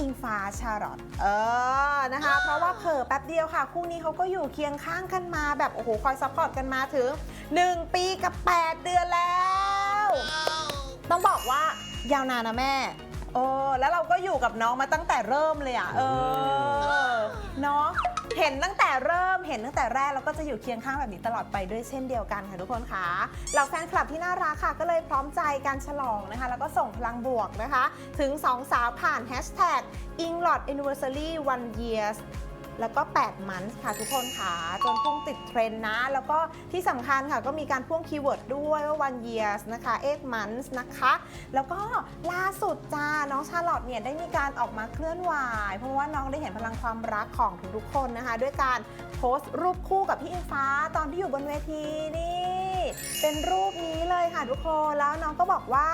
อิงฟ้าชาร์ลอตเออนะคะ เพราะว่าเผลอแป๊บเดียวค่ะ คู่นี้เขาก็อยู่เคียงข้างกันมาแบบโอ้โหคอยซัพพอร์ตกันมาถึง 1 ปีกับ 8 เดือนแล้ว ต้องบอกว่ายาวนานนะแม่ โอ้แล้วเราก็อยู่กับน้องมาตั้งแต่เริ่มเลยอะ เออ นตั้งแต่เริ่มเห็นตั้งแต่แรกแล้วก็จะอยู่เคียงข้างแบบนี้ตลอดไปด้วยเช่นเดียวกันค่ะทุกคนค่ะเหล่าแฟนคลับที่น่ารักค่ะ ก็เลยพร้อมใจการฉลองนะคะ แล้วก็ส่งพลังบวกนะคะ ถึง2สาวผ่านแฮชแท็ก i n g l o t Anniversary One Years แล้วก็ 8 มันส์ค่ะทุกคนค่ะ จนพุ่งติดเทรนด์นะ แล้วก็ที่สำคัญค่ะก็มีการพ่วงคีย์เวิร์ดด้วยว่า one years นะคะ8 months นะคะ แล้วก็ล่าสุดจ้า น้องชาลอตเนี่ยได้มีการออกมาเคลื่อนไหว เพราะว่าน้องได้เห็นพลังความรักของทุกๆคนนะคะ ด้วยการโพสต์รูปคู่กับพี่อิงฟ้าตอนที่อยู่บนเวทีนี่ เป็นรูปนี้เลยค่ะทุกคนแล้วน้องก็บอกว่า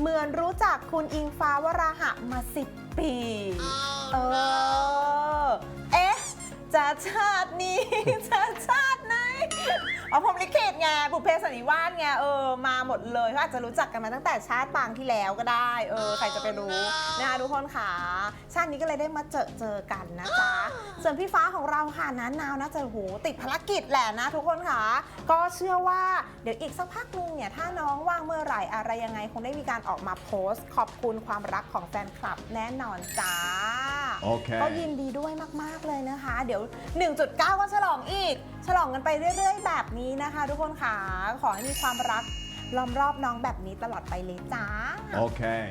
เหมือนรู้จักคุณอิงฟ้าวราหะมา10ปีเออเอ๊ะ จะชาตินี้ จะชาติไหนเอาผมลิขิตไงบุพเพสันนิวาสไงเออมาหมดเลยเขาอาจจะรู้จักกันมาตั้งแต่ชาติปางที่แล้วก็ได้ เออใครจะไปรู้นะคะทุกคนค่ะชาตินี้ก็เลยได้มาเจอเจอกันนะจ๊ะส่วนพี่ฟ้าของเราค่ะนั้นนาวนะจะโหติดภารกิจแหละนะทุกคนค่ะ ก็เชื่อว่าเดี๋ยวอีกสักพักนึงเนี่ยถ้าน้องว่างเมื่อไหร่อะไรยังไงคงได้มีการออกมาโพสต์ ขอบคุณความรักของแฟนคลับแน่นอนจ้า โอเคก็ยินดีด้วยมาก ๆ เลยนะคะ เดี๋ยว 1.9 ก็ฉลองอีก ฉลองกันไปเรื่อย ๆ แบบนี้นะคะ ทุกคนค่ะ ขอให้มีความรักล้อมรอบน้องแบบนี้ตลอดไปเลยจ้า Okay.